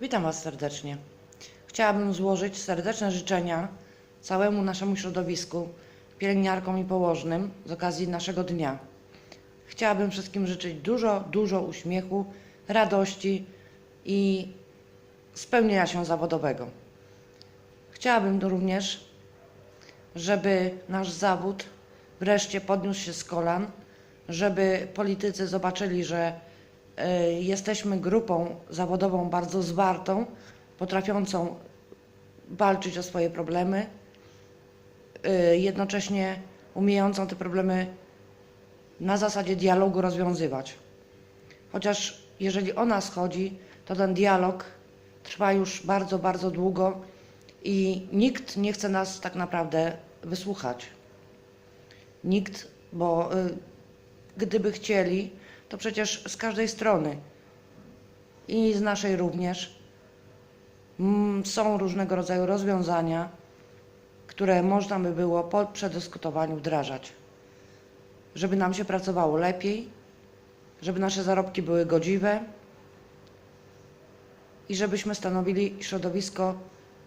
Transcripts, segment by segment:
Witam Was serdecznie. Chciałabym złożyć serdeczne życzenia całemu naszemu środowisku, pielęgniarkom i położnym z okazji naszego dnia. Chciałabym wszystkim życzyć dużo, dużo uśmiechu, radości i spełnienia się zawodowego. Chciałabym również, żeby nasz zawód wreszcie podniósł się z kolan, żeby politycy zobaczyli, że jesteśmy grupą zawodową bardzo zwartą, potrafiącą walczyć o swoje problemy, e, jednocześnie umiejącą te problemy na zasadzie dialogu rozwiązywać. Chociaż jeżeli o nas chodzi, to ten dialog trwa już bardzo, bardzo długo i nikt nie chce nas tak naprawdę wysłuchać. Nikt, bo y, gdyby chcieli, to przecież z każdej strony. I z naszej również. Mm, są różnego rodzaju rozwiązania, które można by było po przedyskutowaniu wdrażać, żeby nam się pracowało lepiej, żeby nasze zarobki były godziwe i żebyśmy stanowili środowisko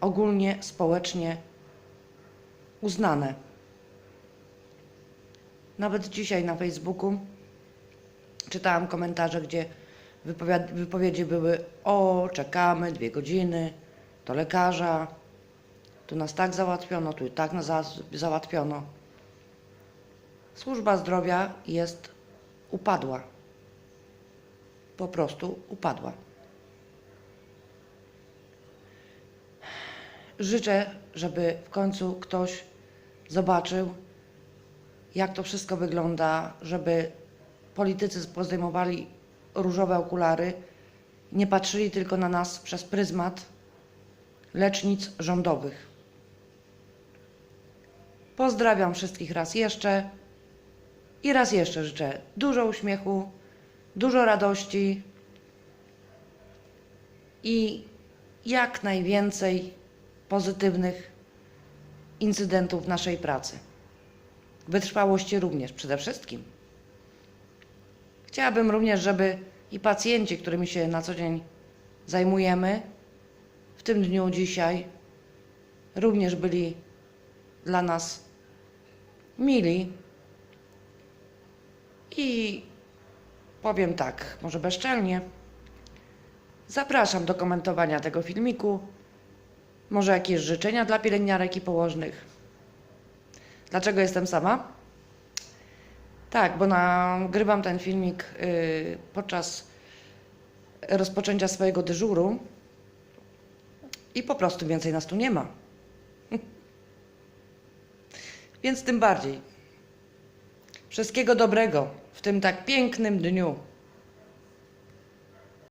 ogólnie społecznie uznane. Nawet dzisiaj na Facebooku czytałam komentarze, gdzie wypowiedzi były: O, czekamy dwie godziny do lekarza, tu nas tak załatwiono, tu i tak nas za- załatwiono. Służba zdrowia jest upadła. Po prostu upadła. Życzę, żeby w końcu ktoś zobaczył, jak to wszystko wygląda, żeby politycy pozdejmowali różowe okulary, nie patrzyli tylko na nas przez pryzmat lecznic rządowych. Pozdrawiam wszystkich raz jeszcze i raz jeszcze życzę dużo uśmiechu, dużo radości i jak najwięcej pozytywnych incydentów naszej pracy. Wytrwałości również przede wszystkim. Chciałabym również, żeby i pacjenci, którymi się na co dzień zajmujemy, w tym dniu dzisiaj, również byli dla nas mili. I powiem tak, może bezczelnie, zapraszam do komentowania tego filmiku. Może jakieś życzenia dla pielęgniarek i położnych. Dlaczego jestem sama? Tak, bo nagrywam ten filmik y, podczas rozpoczęcia swojego dyżuru i po prostu więcej nas tu nie ma. Więc tym bardziej. Wszystkiego dobrego w tym tak pięknym dniu.